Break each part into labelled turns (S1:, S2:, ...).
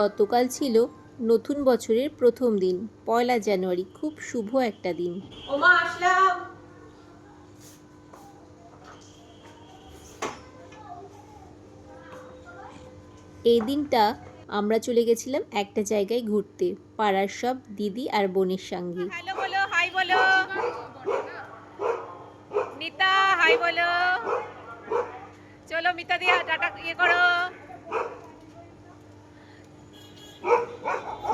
S1: গতকাল ছিল নতুন বছরের প্রথম দিন পয়লা জানুয়ারি। খুব শুভ একটা দিন।
S2: ওমা আসলাম।
S1: এই দিনটা আমরা চলে গেছিলাম একটা জায়গায় ঘুরতে পাড়ার সব দিদি আর বোনের সঙ্গে।
S2: হ্যালো বলো হাই বলো। মিতা হাই বলো। চলো মিতা দিয়ে টাটা ইয়ে করো।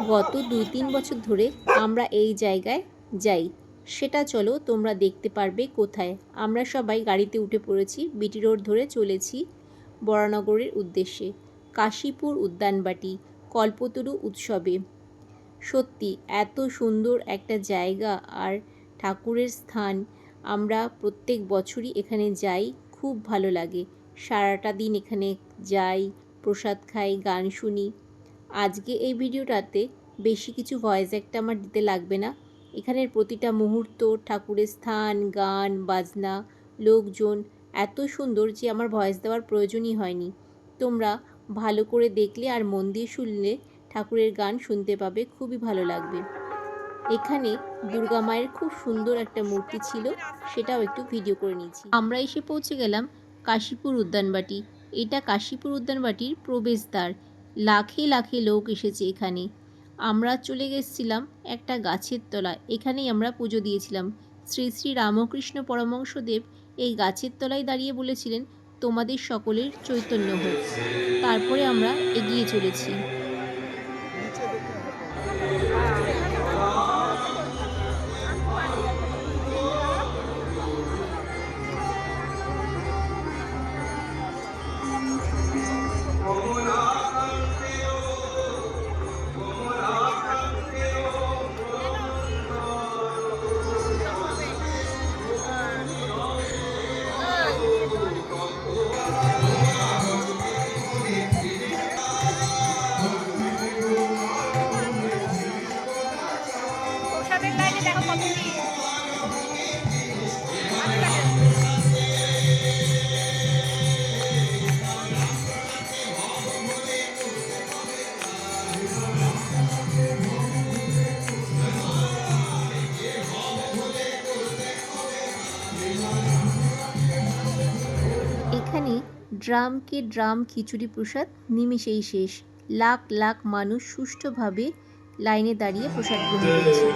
S1: গত দুই তিন বছর ধরে আমরা এই জায়গায় যাই। সেটা চলো তোমরা দেখতে পারবে কোথায়। আমরা সবাই গাড়িতে উঠে পড়েছি, বিটি রোড ধরে চলেছি বরানগরের উদ্দেশ্যে। কাশীপুর উদ্যানবাটি, কল্পতরু উৎসবে। সত্যি, এত সুন্দর একটা জায়গা আর ঠাকুরের স্থান। আমরা প্রত্যেক বছরই এখানে যাই, খুব ভালো লাগে। সারাটা দিন এখানে যাই, প্রসাদ খাই, গান শুনি। আজকে এই ভিডিওটাতে বেশি কিছু ভয়েস একটা আমার দিতে লাগবে না। এখানের প্রতিটা মুহূর্ত, ঠাকুরের স্থান, গান, বাজনা, লোকজন এত সুন্দর যে আমার ভয়েস দেওয়ার প্রয়োজনই হয়নি। তোমরা ভালো করে দেখলে আর মন দিয়ে শুনলে ঠাকুরের গান শুনতে পাবে, খুবই ভালো লাগবে। এখানে দুর্গা মায়ের খুব সুন্দর একটা মূর্তি ছিল, সেটাও একটু ভিডিও করে নিয়েছি। আমরা এসে পৌঁছে গেলাম কাশীপুর উদ্যানবাটি। এটা কাশীপুর উদ্যানবাটির প্রবেশদ্বার। লাখে লাখে লোক এসেছে এখানে। আমরা চলে গেছিলাম একটা গাছের তলায়। এখানেই আমরা পুজো দিয়েছিলাম। শ্রী শ্রী রামকৃষ্ণ পরমংশদেব এই গাছের তলায় দাঁড়িয়ে বলেছিলেন, তোমাদের সকলের চৈতন্য হোক। তারপরে আমরা এগিয়ে চলেছি। এখানে ড্রামকে ড্রাম খিচুড়ি প্রসাদ নিমেষেই শেষ। লাখ লাখ মানুষ সুষ্ঠুভাবে লাইনে দাঁড়িয়ে প্রসাদ গ্রহণ করছে।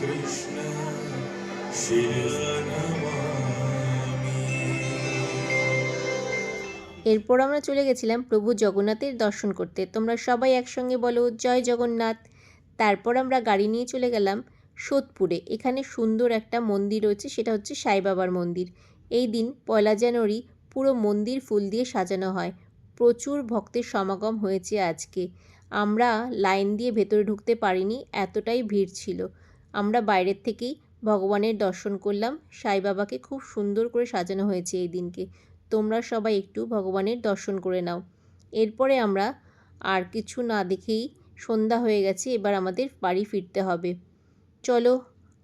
S3: Krishna Shivana
S1: এরপর আমরা চলে গেছিলাম প্রভু জগন্নাথের দর্শন করতে। তোমরা সবাই একসঙ্গে বলো, জয় জগন্নাথ। তারপর আমরা গাড়ি নিয়ে চলে গেলাম সোদপুরে। এখানে সুন্দর একটা মন্দির রয়েছে, সেটা হচ্ছে সাই বাবার মন্দির। এই দিন পয়লা জানুয়ারি পুরো মন্দির ফুল দিয়ে সাজানো হয়। প্রচুর ভক্তের সমাগম হয়েছে আজকে। আমরা লাইন দিয়ে ভেতরে ঢুকতে পারিনি, এতটাই ভিড় ছিল। আমরা বাইরের থেকেই ভগবানের দর্শন করলাম। সাই বাবাকে খুব সুন্দর করে সাজানো হয়েছে এই দিনকে। তোমরা সবাই একটু ভগবানের দর্শন করে নাও। এরপরে আমরা আর কিছু না দেখেই সন্ধ্যা হয়ে গেছে, এবার আমাদের বাড়ি ফিরতে হবে। চলো,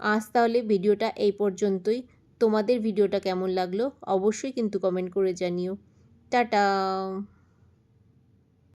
S1: আজ তাহলে ভিডিওটা এই পর্যন্তই। তোমাদের ভিডিওটা কেমন লাগল অবশ্যই কিন্তু কমেন্ট করে জানিও। টাটা!